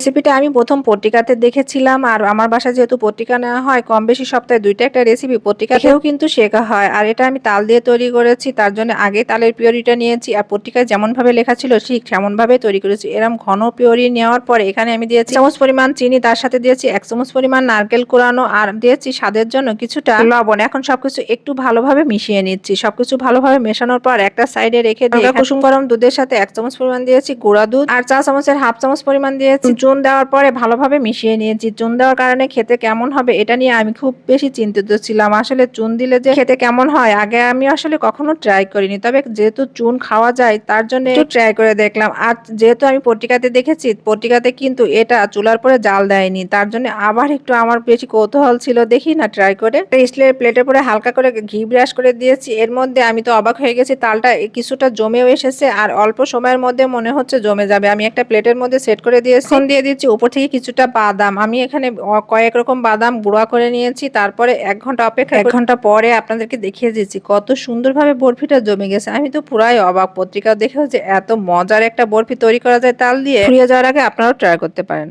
রেসিপিটা আমি প্রথম পত্রিকাতে দেখেছিলাম আর আমার বাসায় যেহেতু পত্রিকা নেওয়া হয় কম বেশি সপ্তাহে দুইটা একটা রেসিপি পত্রিকা দেখেও কিন্তু শেখা হয়। আর এটা আমি তাল দিয়ে তৈরি করেছি তার জন্য আগে তালের পিওরিটা নিয়েছি আর পত্রিকায় যেমনভাবে লেখা ছিল ঠিক তেমন ভাবে তৈরি করেছি। এরম ঘন পিওরি নেওয়ার পরে এখানে আমি দিয়েছি চামচ পরিমাণ চিনি তার সাথে দিয়েছি এক চামচ পরিমাণ নারকেল কোরানো আর দিয়েছি স্বাদের জন্য কিছুটা লবণ। এখন সবকিছু একটু ভালোভাবে মিশিয়ে নিচ্ছি। সবকিছু ভালোভাবে মেশানোর পর একটা সাইডে রেখে দিয়ে কুসুম গরম দুধের সাথে এক চামচ পরিমাণ দিয়েছি গুঁড়া দুধ আর চা চামচের হাফ চামচ পরিমাণ দিয়েছি চুন দেওয়ার পরে ভালোভাবে মিশিয়ে নিয়েছি। চুন দেওয়ার কারণে খেতে কেমন হবে এটা নিয়ে আমি খুব বেশি চিন্তিত ছিলাম। আসলে চুন দিলে যে খেতে কেমন হয়, আগে আমি আসলে কখনো ট্রাই করিনি। তবে যেহেতু চুন খাওয়া যায়, তার জন্য ট্রাই করে দেখলাম। আর যেহেতু আমি পত্রিকাতে দেখেছি পত্রিকাতে কিন্তু এটা চুলার পরে জাল দেয়নি। তার জন্য আবার একটু আমার বেশি কৌতূহল ছিল। দেখি না ট্রাই করে। স্টিলের প্লেটের পরে হালকা করে ঘি ব্রাশ করে দিয়েছি। এর মধ্যে আমি তো অবাক হয়ে গেছি, তালটা কিছুটা জমেও এসেছে। আর অল্প সময়ের মধ্যে মনে হচ্ছে জমে যাবে। আমি একটা প্লেটের মধ্যে সেট করে দিয়েছি। দিয়ে দিচ্ছি। উপর থেকে কিছুটা বাদাম। আমি এখানে কয়েক রকম বাদাম গুঁড়া করে নিয়েছি। তারপরে এক ঘণ্টা অপেক্ষা এক ঘণ্টা পরে আপনাদেরকে দেখিয়ে দিচ্ছি। কত সুন্দরভাবে বরফিটা জমে গেছে। আমি তো পুরাই অবাক। পত্রিকা দেখেও যে এত মজার একটা বরফি তৈরি করা যায় তাল দিয়ে। ফুরিয়ে যাওয়ার আগে আপনারাও ট্রাই করতে পারেন।